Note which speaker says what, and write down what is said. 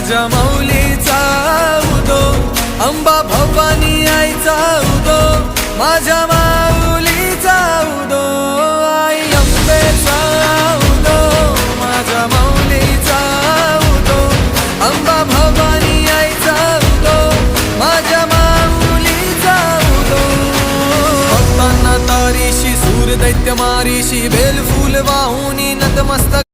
Speaker 1: माझ्या माऊलीचा उदो अंबा भवानी आईचा उदो माझ्या माऊलीचा उदो आई अंबेचा उदो माझ्या माऊलीचा उदो अंबा भवानी आईचा उदो माझ्या माऊलीचा उदो. भक्तांना तारीशी सूर दैत्य मारीशी बेल फुल वाहुनी नतमस्तक.